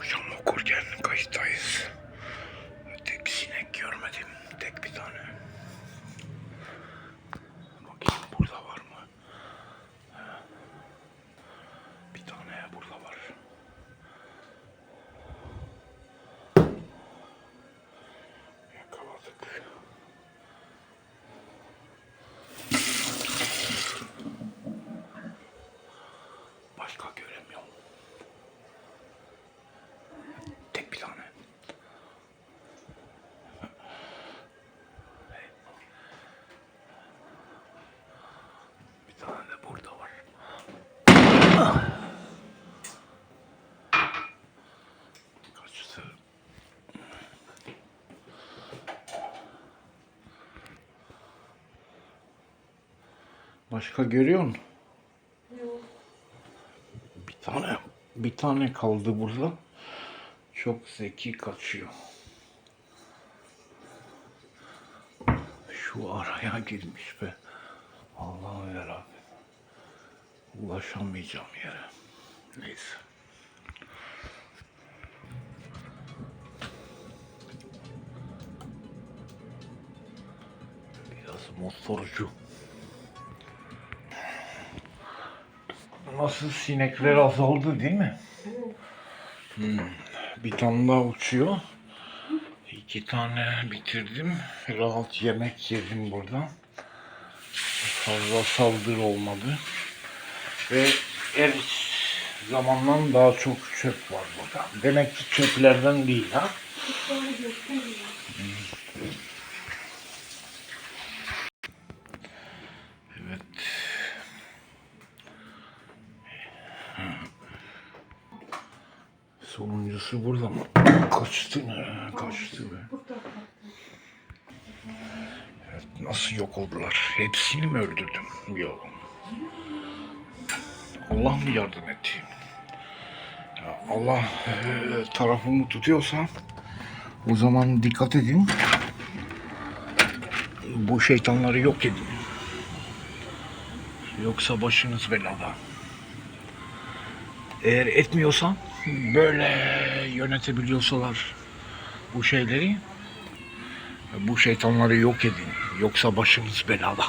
Akşam okurken kayıttayız. Tek sinek görmedim. Tek bir tane. Bakayım burada var mı? Bir tane burada var. Yakaladık. Başka göremiyorum. Tek bir tane. Bir tane de burada var. Kaçtı. Başka görüyor musun? Bir tane bir tane kaldı burada. Çok zeki kaçıyor. Şu araya girmiş be. Allah'ım yarabbim. Ulaşamayacağım yere. Neyse. Biraz motorcu. Nasıl sinekler azaldı değil mi? Hmm. Bir tane daha uçuyor. İki tane bitirdim. Rahat yemek yedim burada. Fazla saldırı olmadı. Ve her zamandan daha çok çöp var burada. Demek ki çöplerden değil ha. Sonuncusu burada mı? Kaçtı ne? Kaçtı be. Evet, nasıl yok oldular? Hepsini mi öldürdüm? Yok. Allah mı yardım etti? Allah e, tarafımı tutuyorsa o zaman dikkat edin. Bu şeytanları yok edin. Yoksa başınız belada. Eğer etmiyorsan böyle yönetebiliyorsalar bu şeyleri bu şeytanları yok edin. Yoksa başınız belada.